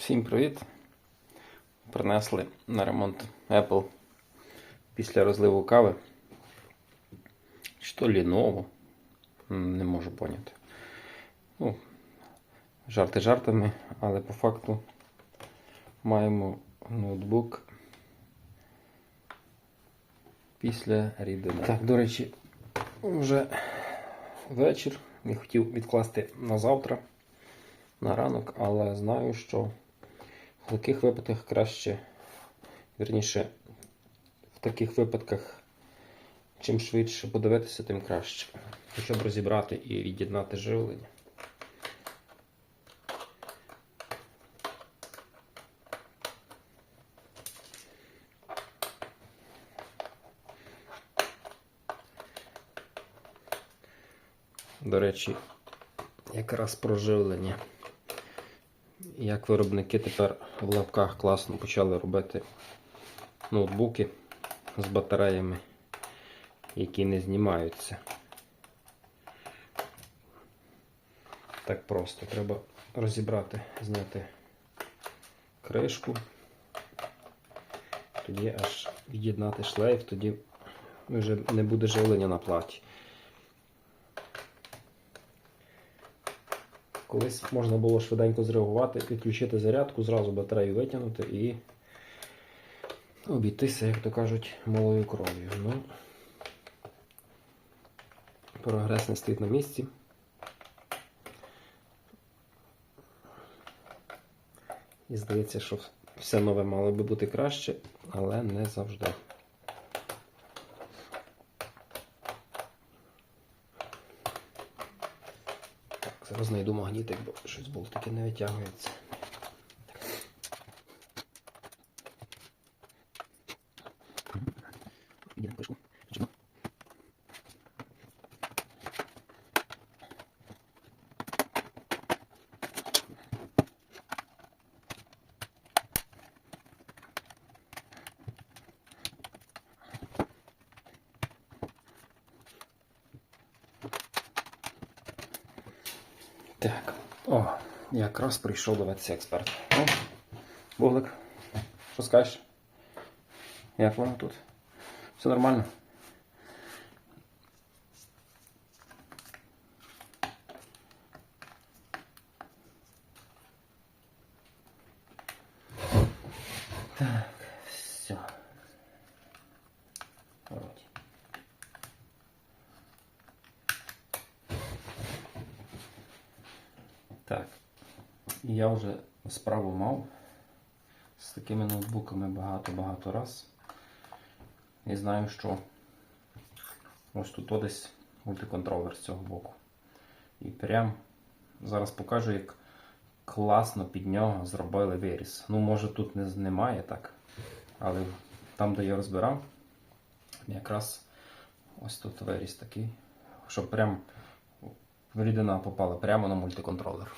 Всім привіт! Принесли на ремонт Apple після розливу кави. Чи то Lenovo, не можу поняти. Ну, жарти жартами, але по факту маємо ноутбук після рідини. Так, до речі, вже вечір. Я хотів відкласти на завтра, на ранок, але знаю, що в таких випадках краще, вірніше, в таких випадках, чим швидше подивитися, тим краще. Щоб розібрати і від'єднати живлення. До речі, якраз про живлення. Як виробники тепер в лапках класно почали робити ноутбуки з батареями, які не знімаються. Так просто. Треба розібрати, зняти кришку, тоді аж від'єднати шлейф, тоді вже не буде живлення на платі. Колись можна було швиденько зреагувати, підключити зарядку, зразу батарею витягнути і обійтися, як то кажуть, малою кров'ю. Ну, прогрес не стоїть на місці. І здається, що все нове мало би бути краще, але не завжди. Зараз знайду магнітик, бо щось болтики не витягується. Так. О, якраз прийшов до вас експерт. О, Буглик, що скажеш? Як воно тут? Все нормально? Я вже справу мав з такими ноутбуками багато-багато раз. І знаю, що ось тут десь мультиконтролер з цього боку. І прям зараз покажу, як класно під нього зробили виріз. Ну, може тут не, немає так, але там, де я розбирав, якраз ось тут виріз такий, щоб прям рідина попала прямо на мультиконтролер.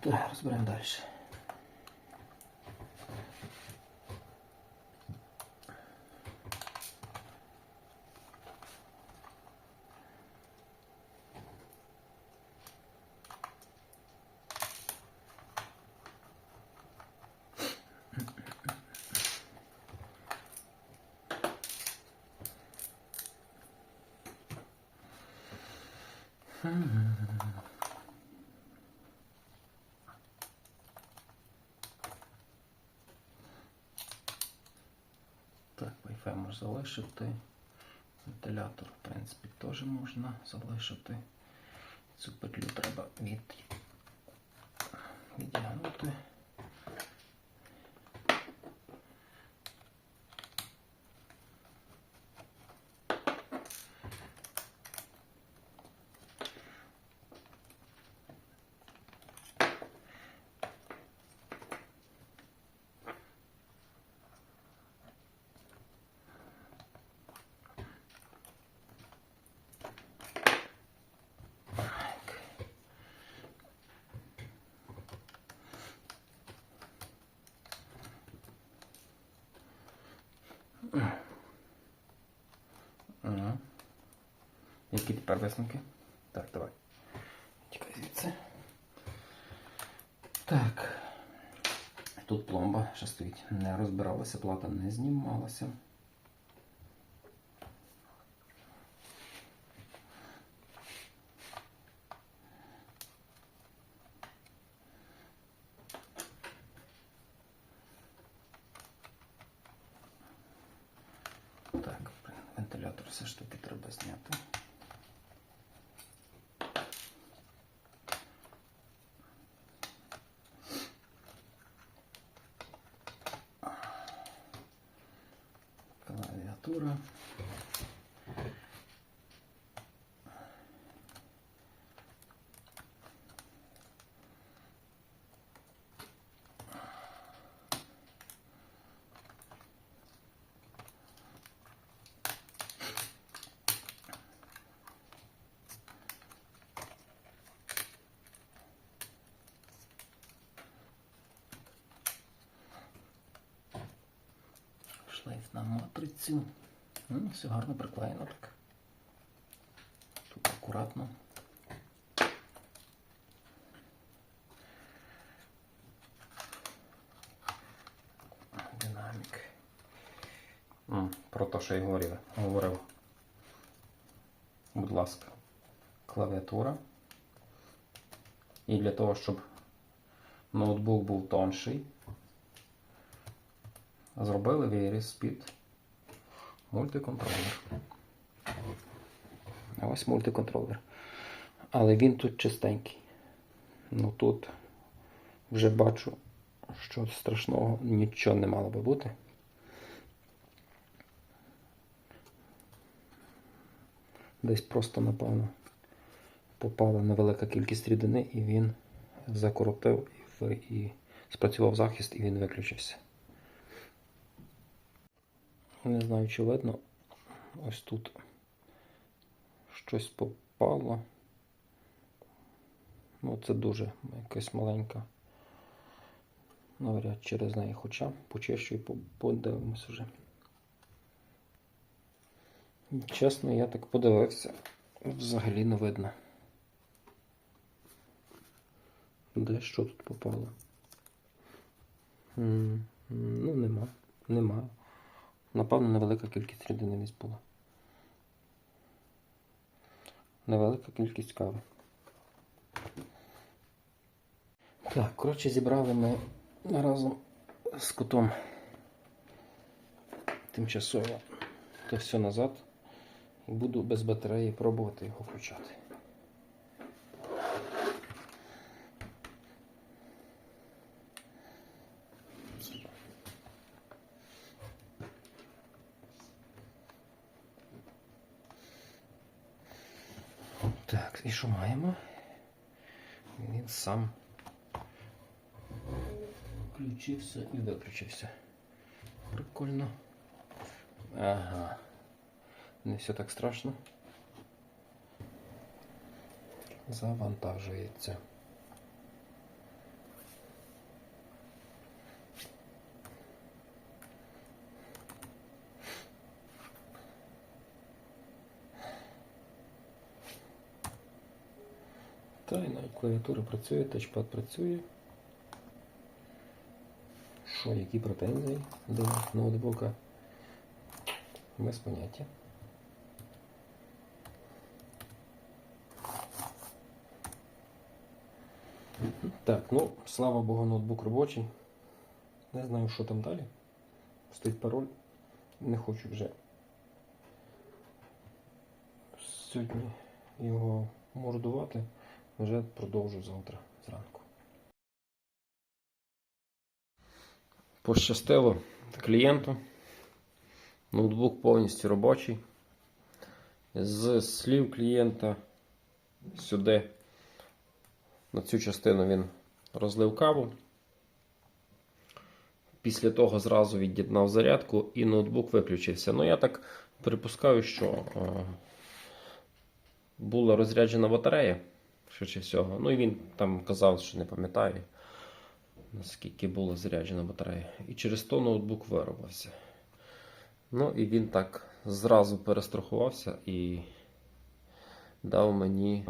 Так, розберемо далі. Так, Можна залишити. Вентилятор, в принципі, теж можна залишити. Цю петлю треба від... відтягнути. Які тепер висновки? Так, давай. Чекай звідси. Так. Тут пломба ще стоїть. Не розбиралася, плата не знімалася. Так, вентилятор все ж таки треба зняти. Клавіатура. Шлейф на матрицю. Ну, все гарно приклеєно так. Тут акуратно. Динамік. М, Про те, що я говорив. говорив. Будь ласка, клавіатура. І для того, щоб ноутбук був тонший, зробили виріз під мультиконтролер. Ось мультиконтролер. Але він тут чистенький. Ну тут вже бачу, що страшного нічого не мало би бути. Десь просто, напевно, попала невелика кількість рідини, і він закоротив і, і спрацював захист, і він виключився. Не знаю, чи видно. Ось тут щось попало. Ну, це дуже якась маленька. Навряд через неї, хоча почищу і подивимось вже. Чесно, я так подивився. Взагалі не видно. Де що тут попало? Ну, нема. Нема. Напевно, невелика кількість рідини була. Невелика кількість кави. Так, коротше, зібрали ми разом з котом тимчасово те все назад. Буду без батареї пробувати його включати. І що маємо? Він сам включився і виключився. Прикольно. Ага. Не все так страшно. Завантажується. Та і навіть клавіатура працює, тачпад працює. Що, які претензії до ноутбука? Без поняття. Так, ну, слава Богу, ноутбук робочий. Не знаю, що там далі. Стоїть пароль. Не хочу вже сьогодні його мордувати. Вже продовжу завтра зранку. Пощастило клієнту. Ноутбук повністю робочий. З слів клієнта сюди на цю частину він розлив каву. Після того зразу від'єднав зарядку і ноутбук виключився. Ну, я так припускаю, що е, була розряджена батарея, швидше всього. Ну і він там казав, що не пам'ятає, наскільки була заряджена батарея. І через то ноутбук виробився. Ну і він так зразу перестрахувався і дав мені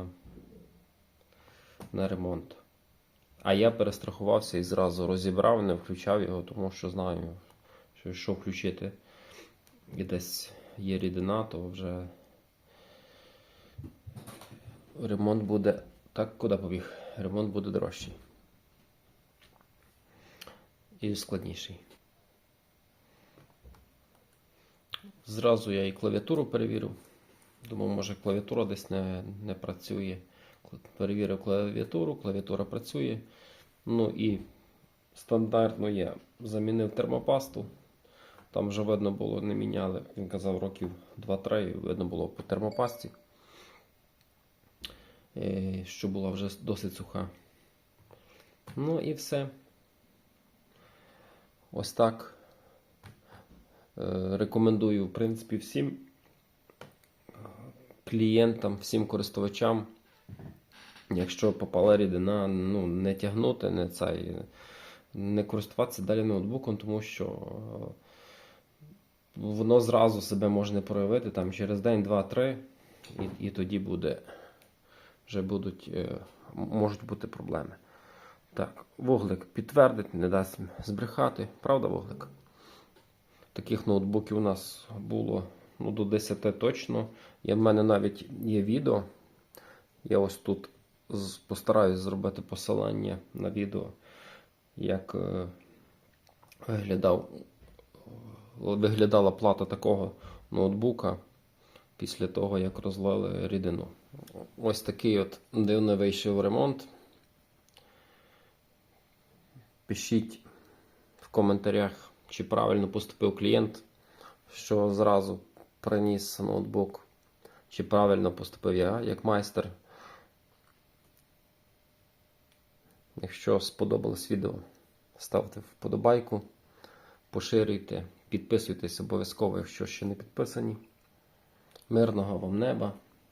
на ремонт. А я перестрахувався і зразу розібрав, не включав його, тому що знаю, що якщо включити і десь є рідина, то вже ремонт буде. Так, куди побіг? Ремонт буде дорожчий. І складніший. Зразу я і клавіатуру перевірив. Думав, може клавіатура десь не, не працює. Перевірив клавіатуру, клавіатура працює. Ну і стандартно я замінив термопасту. Там вже видно було, не міняли. Він казав років 2-3, видно було по термопасті, що була вже досить суха. Ну і все. Ось так. Е, Рекомендую, в принципі, всім клієнтам, всім користувачам. Якщо попала рідина, ну, не тягнути, не, цей, не користуватися далі ноутбуком, тому що е, воно зразу себе може проявити там через день, два, три, і, і тоді буде, вже будуть, е, можуть бути проблеми. Так, вуглик підтвердить, не дасть збрехати. Правда, вуглик? Таких ноутбуків у нас було ну, до 10 точно. І в мене навіть є відео. Я ось тут постараюсь зробити посилання на відео, як е, виглядав, виглядала плата такого ноутбука після того, як розлили рідину. Ось такий от дивний вийшов ремонт. Пишіть в коментарях, чи правильно поступив клієнт, що зразу приніс ноутбук, чи правильно поступив я як майстер. Якщо сподобалось відео, ставте вподобайку, поширюйте, підписуйтесь обов'язково, якщо ще не підписані. Мирного вам неба